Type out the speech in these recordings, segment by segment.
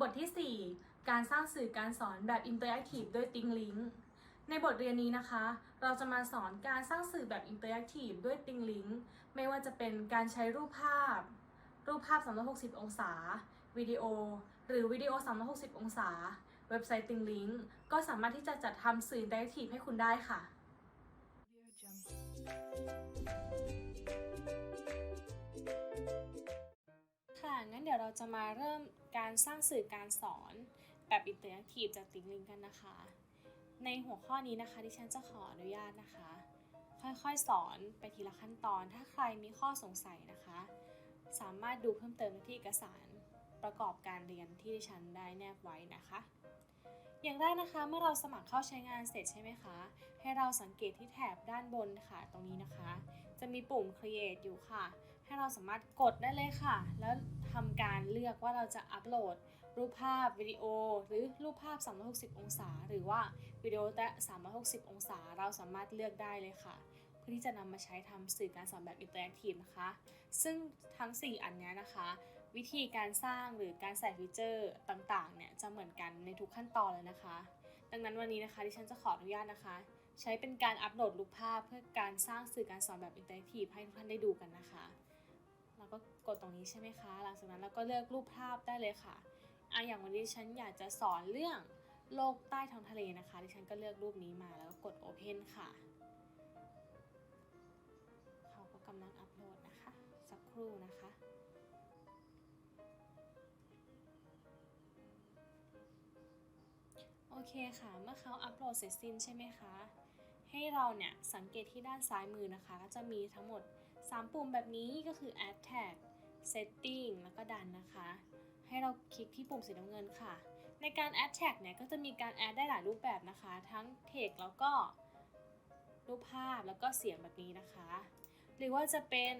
บทที่ 4 การสร้างสื่อการสอนแบบอินเตอร์แอคทีฟด้วย Think Link ในบทเรียนนี้นะคะ เราจะมาสอนการสร้างสื่อแบบอินเตอร์แอคทีฟด้วย Think Link ไม่ว่าจะเป็นการใช้รูปภาพ รูปภาพ 360 องศา วิดีโอ หรือวิดีโอ 360 องศา เว็บไซต์ Think Link ก็สามารถที่จะจัดทำสื่ออินเตอร์แอคทีฟให้คุณได้ค่ะค่ะงั้นเดี๋ยวเราจะมาเริ่ม การสร้างสื่อการสอนแบบอินเตอร์แอคทีฟจากติ๊งลิงกันนะคะ ในหัวข้อนี้นะคะที่ฉันจะขออนุญาตนะคะ ค่อยๆสอนไปทีละขั้นตอน ถ้าใครมีข้อสงสัยนะคะ สามารถดูเพิ่มเติมที่เอกสารประกอบการเรียนที่ดิฉันได้แนบไว้นะคะ อย่างแรกนะคะเมื่อเราสมัครเข้าใช้งานเสร็จใช่ไหมคะ ให้เราสังเกตที่แถบด้านบนค่ะ ตรงนี้นะคะ จะมีปุ่ม create อยู่ค่ะ ให้เราสามารถกดได้เลยค่ะ แล้วทำการเลือกว่าเราจะอัปโหลด รูปภาพวิดีโอ หรือรูปภาพ 360 องศา หรือว่าวิดีโอแต่ 360 องศา เราสามารถเลือกได้เลยค่ะ เพื่อที่จะนำมาใช้ทำสื่อการสอนแบบอินเตอร์แอคทีฟนะคะ ซึ่งทั้ง 4 อันนี้นะคะ วิธีการสร้างหรือการใส่ฟีเจอร์ต่างๆเนี่ยจะเหมือนกันในทุกขั้นตอนเลยนะคะ ดังนั้นวันนี้นะคะดิฉันจะขออนุญาตนะคะใช้เป็นการอัปโหลดรูปภาพเพื่อการสร้างสื่อการสอนแบบอินเตอร์แอคทีฟให้ทุกท่านได้ดูกันนะคะ ก็กดตรงนี้ใช่ไหมคะ หลังจากนั้นเราก็เลือกรูปภาพได้เลยค่ะอะอย่างวันนี้ฉันอยากจะสอนเรื่องโลกใต้ท้องทะเลนะคะ ดิฉันก็เลือกรูปนี้มาแล้วก็กด Open ค่ะ เขาก็กำลังอัปโหลดนะคะ สักครู่นะคะโอเคค่ะ เมื่อเขาอัปโหลดเสร็จสิ้นใช่ไหมคะ ให้เราเนี่ยสังเกตที่ด้านซ้ายมือนะคะ ก็จะมีทั้งหมด 3 ปุ่มแบบนี้ก็คือ add tag setting แล้วก็ done นะคะ ให้เราคลิกที่ปุ่มสีน้ำเงินค่ะ ในการ add tag เนี่ยก็จะมีการ add ได้หลายรูปแบบนะคะ ทั้ง text แล้วก็รูปภาพแล้วก็เสียงแบบนี้นะคะ หรือว่าจะเป็น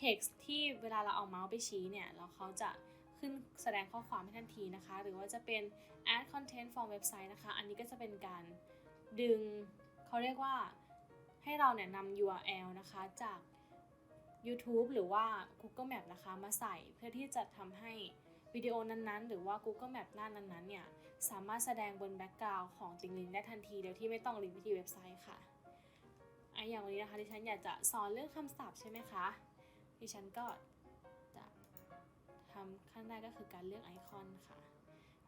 text ที่เวลาเราเอาเมาส์ไปชี้เนี่ยแล้วเขาจะขึ้นแสดงข้อความให้ทันทีนะคะ หรือว่าจะเป็น add content from website นะคะ อันนี้ก็จะเป็นการดึงเขาเรียกว่า ให้เราเนี่ยนำ URL นะคะจาก YouTube หรือว่า Google Map นะคะมาใส่เพื่อที่จะทำให้วิดีโอนั้นๆ หรือว่า Google Map หน้านั้นๆเนี่ยสามารถแสดงบนแบ็กกราวด์ของติงลิงได้ทันทีโดยที่ไม่ต้องลิงก์ไปที่เว็บไซต์ค่ะไออย่างวันนี้นะคะที่ฉันอยากจะสอนเรื่องคำศัพท์ใช่ไหมคะดิฉันก็จะทำขั้นแรกก็คือการเลือกไอคอนค่ะ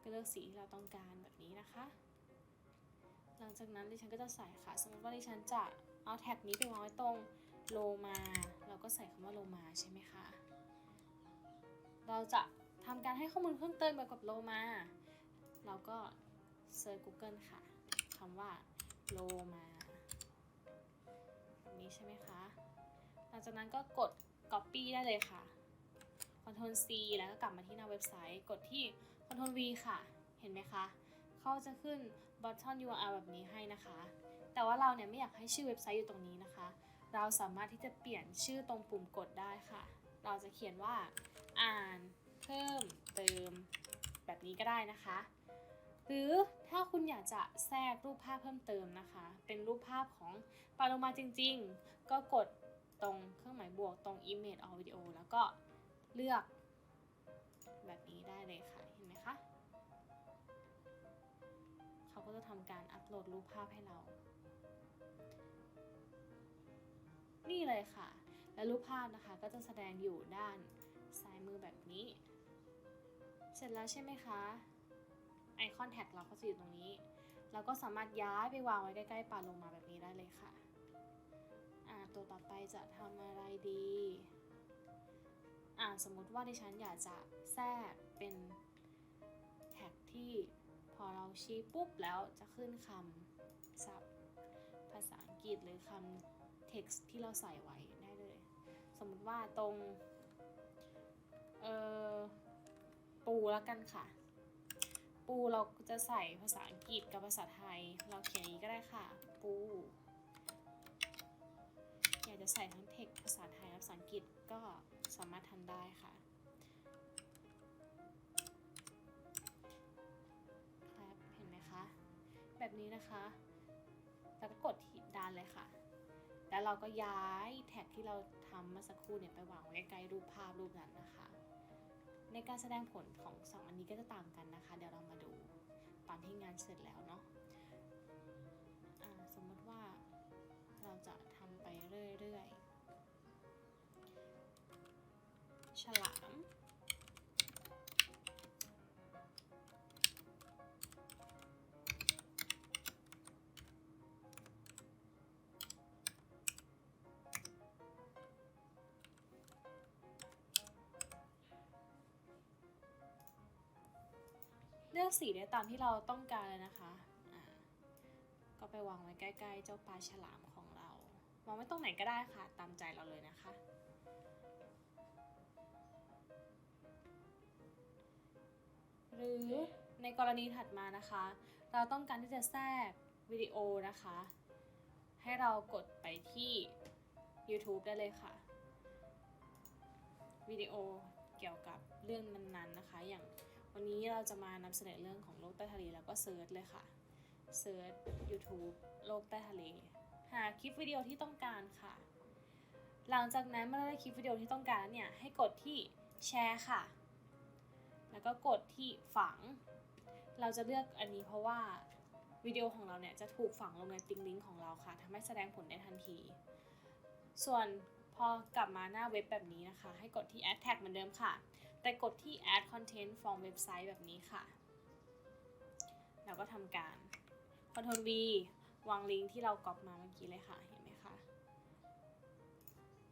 ก็เลือกสีที่เราต้องการแบบนี้นะคะ หลังจากนั้นดิฉันก็จะใส่ค่ะ สมมติว่าดิฉันจะเอาแท็กนี้ไปวางไว้ตรงโลมา เราก็ใส่คำว่าโลมาใช่ไหมคะ เราจะทำการให้ข้อมูลเพิ่มเติมเกี่ยวกับโลมา เราก็เซิร์ช Google ค่ะคำว่าโลมานี้ใช่ไหมคะ หลังจากนั้นก็กด Copy ได้เลยค่ะ Ctrl C แล้วก็กลับมาที่หน้าเว็บไซต์ กดที่ Ctrl V ค่ะ เห็นไหมคะ เขาจะขึ้น button URL แบบนี้ให้นะคะ แต่ว่าเราเนี่ยไม่อยากให้ชื่อเว็บไซต์อยู่ตรงนี้นะคะ เราสามารถที่จะเปลี่ยนชื่อตรงปุ่มกดได้ค่ะ เราจะเขียนว่าอ่านเพิ่มเติมแบบนี้ก็ได้นะคะ หรือถ้าคุณอยากจะแทรกรูปภาพเพิ่มเติมนะคะ เป็นรูปภาพของปลาโลมาจริง ๆ ก็กดตรงเครื่องหมายบวกตรง image or video แล้วก็เลือกแบบนี้ได้เลยค่ะ ก็จะทำการอัปโหลดรูปภาพให้เรา นี่เลยค่ะ และรูปภาพนะคะก็จะแสดงอยู่ด้านซ้ายมือแบบนี้ เสร็จแล้วใช่ไหมคะ ไอคอนแท็กเราก็จะอยู่ตรงนี้ เราก็สามารถย้ายไปวางไว้ใกล้ๆปลาลงมาแบบนี้ได้เลยค่ะอ่าตัวต่อไปจะทำอะไรดีอ่าสมมติว่าดิฉันอยากจะแทรกเป็นแท็กที่ อเราชี้ปุ๊บแล้วจะขึ้นคำศัพท์ภาษาอังกฤษหรือคำ text ที่เราใส่ไว้ได้เลย สมมติว่าตรง เออปูแล้วกันค่ะ ปูเราจะใส่ภาษาอังกฤษกับภาษาไทย เราเขียนอย่างนี้ก็ได้ค่ะ ปูอยากจะใส่ทั้งเทคภาษาไทยและภาษาอังกฤษก็สามารถทำได้ค่ะ แบบนี้นะคะ แล้วก็กดที่ด้านเลยค่ะ แล้วเราก็ย้ายแท็กที่เราทำเมื่อสักครู่เนี่ยไปวางไว้ใกล้รูปภาพรูปนั้นนะคะ ในการแสดงผลของสองอันนี้ก็จะต่างกันนะคะ เดี๋ยวเรามาดูตอนที่งานเสร็จแล้วเนาะสมมติว่าเราจะทำไปเรื่อยๆ ฉลาม ลือกสีได้ตามที่เราต้องการเลยนะคะก็ไปวางไว้ใกล้ๆ เจ้าปลาฉลามของเรา วางไว้ตรงไหนก็ได้ค่ะ ตามใจเราเลยนะคะ หรือในกรณีถัดมานะคะ เราต้องการที่จะแทรกวิดีโอนะคะ ให้เรากดไปที่ YouTube ได้เลยค่ะ วิดีโอเกี่ยวกับเรื่องนั้นๆนะคะ อย่าง วันนี้เราจะมานำเสนอเรื่องของโลกใต้ทะเลแล้วก็เซิร์ชเลยค่ะเซิร์ช YouTube โลกใต้ทะเล หาคลิปวิดีโอที่ต้องการค่ะ หลังจากนั้นเมื่อได้คลิปวิดีโอที่ต้องการแล้วเนี่ยให้กดที่แชร์ค่ะ แล้วก็กดที่ฝัง เราจะเลือกอันนี้เพราะว่าวิดีโอของเราเนี่ยจะถูกฝังลงในติงลิงก์ของเราค่ะทำให้แสดงผลได้ทันที ส่วนพอกลับมาหน้าเว็บแบบนี้นะคะ ให้กดที่ add tag เหมือนเดิมค่ะ แต่กดที่ add content from website แบบนี้ค่ะเราก็ทำการ Ctrl V วางลิงก์ที่เราก๊อปมาเมื่อกี้เลยค่ะ เห็นไหมคะ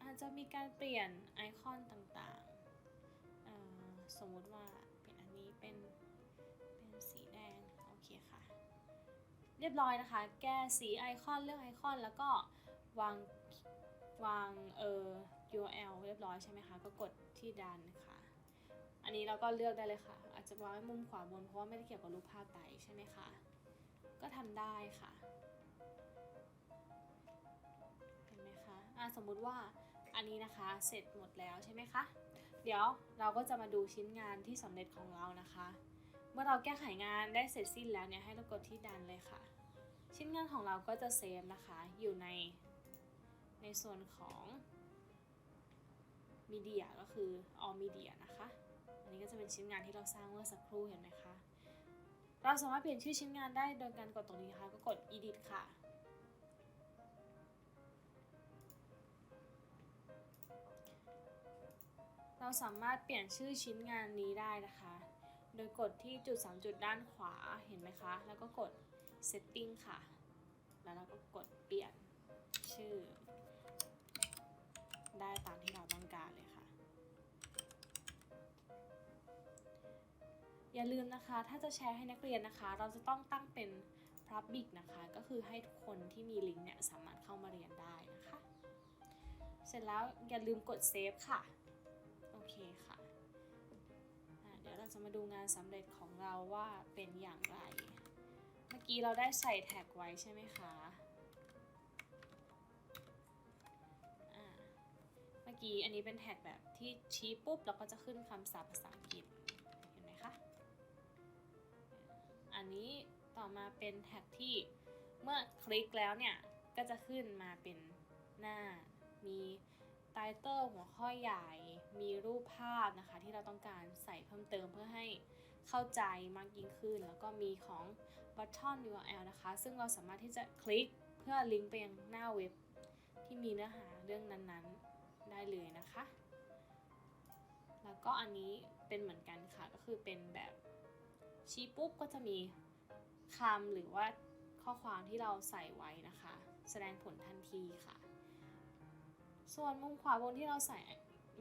อาจจะมีการเปลี่ยนไอคอนต่างๆ สมมุติว่าเป็นอันนี้เป็นเป็นสีแดง โอเคค่ะ เรียบร้อยนะคะ แก้สีไอคอนเลือกไอคอน แล้วก็วางวางเอ่อ URL เรียบร้อยใช่ไหมคะ ก็กดที่ดันค่ะอั นนี้เราก็เลือกได้เลยค่ะ อาจจะวางไว้มุมขวาบนเพราะว่าไม่ได้เกี่ยวกับรูปภาพไตใช่ไหมคะ ก็ทำได้ค่ะ เห็นไหมคะอะสมมุติว่าอันนี้นะคะเสร็จหมดแล้วใช่ไหมคะ เดี๋ยวเราก็จะมาดูชิ้นงานที่สำเร็จของเรานะคะ เมื่อเราแก้ไขงานได้เสร็จสิ้นแล้วเนี่ยให้เรากดที่ดันเลยค่ะ ชิ้นงานของเราก็จะเซฟนะคะ อยู่ในในส่วนของมีเดียก็คือ all media นะคะ นนี้ก็จะเป็นชิ้นงานที่เราสร้างเมื่อสักครู่เห็นไหมคะ เราสามารถเปลี่ยนชื่อชิ้นงานได้โดยการกดตรงนี้นะคะก็กด edit ค่ะเราสามารถเปลี่ยนชื่อชิ้นงานนี้ได้นะคะ โดยกดที่จุด 3 จุดด้านขวา เห็นไหมคะ แล้วก็กด setting ค่ะ แล้วเราก็กดเปลี่ยนชื่อ ได้ตามที่เราต้องการเลย อย่าลืมนะคะ ถ้าจะแชร์ให้นักเรียนนะคะ เราจะต้องตั้งเป็น Public นะคะ ก็คือให้ทุกคนที่มีลิงก์เนี่ยสามารถเข้ามาเรียนได้นะคะ เสร็จแล้วอย่าลืมกดเซฟค่ะ โอเคค่ะ เดี๋ยวเราจะมาดูงานสำเร็จของเราว่าเป็นอย่างไร เมื่อกี้เราได้ใส่แท็กไว้ใช่ไหมคะะเมื่อกี้อันนี้เป็นแท็กแบบที่ชี้ปุ๊บแล้วก็จะขึ้นคำศัพท์ภาษาอังกฤษ เห็นไหมคะ อันนี้ต่อมาเป็นแท็กที่เมื่อคลิกแล้วเนี่ย ก็จะขึ้นมาเป็นหน้า มีไตเติลหัวข้อใหญ่ มีรูปภาพนะคะ ที่เราต้องการใส่เพิ่มเติมเพื่อให้เข้าใจมากยิ่งขึ้น แล้วก็มีของ button URL นะคะ ซึ่งเราสามารถที่จะคลิกเพื่อลิงก์ไปยังหน้าเว็บ ที่มีเนื้อหาเรื่องนั้นๆได้เลยนะคะ แล้วก็อันนี้เป็นเหมือนกันค่ะ ก็คือเป็นแบบ ชี้ปุ๊บก็จะมีคำหรือว่าข้อความที่เราใส่ไว้นะคะ แสดงผลทันทีค่ะ ส่วนมุมขวาบนที่เราใส่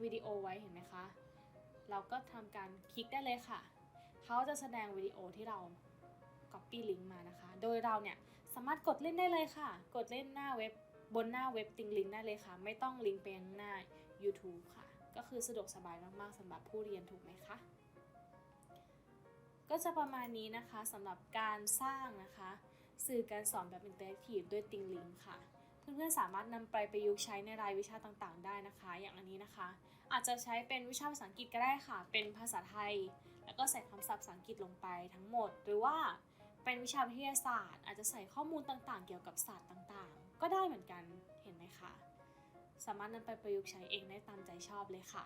วิดีโอไว้เห็นไหมคะ เราก็ทำการคลิกได้เลยค่ะ เขาจะแสดงวิดีโอที่เรา Copy Link มานะคะ โดยเราเนี่ยสามารถกดเล่นได้เลยค่ะ กดเล่นหน้าเว็บบนหน้าเว็บติงลิงก์ได้เลยค่ะ ไม่ต้องลิงก์ไปยังหน้า YouTube ค่ะ ก็คือสะดวกสบายมากๆสำหรับผู้เรียนถูกไหมคะ ก็จะประมาณนี้นะคะสำหรับการสร้างนะคะ สื่อการสอนแบบอินเตอร์แอคทีฟด้วยติงลิงค่ะ เพื่อนๆสามารถนำไปประยุกต์ใช้ในรายวิชาต่างๆ ได้นะคะ อย่างอันนี้นะคะ อาจจะใช้เป็นวิชาภาษาอังกฤษก็ได้ค่ะ เป็นภาษาไทย แล้วก็ใส่คำศัพท์ภาษาอังกฤษลงไปทั้งหมด หรือว่าเป็นวิชาวิทยาศาสตร์ อาจจะใส่ข้อมูลต่างๆ เกี่ยวกับศาสตร์ต่างๆ ก็ได้เหมือนกันเห็นไหมคะสามารถนำไปประยุกต์ใช้เองได้ตามใจชอบเลยค่ะ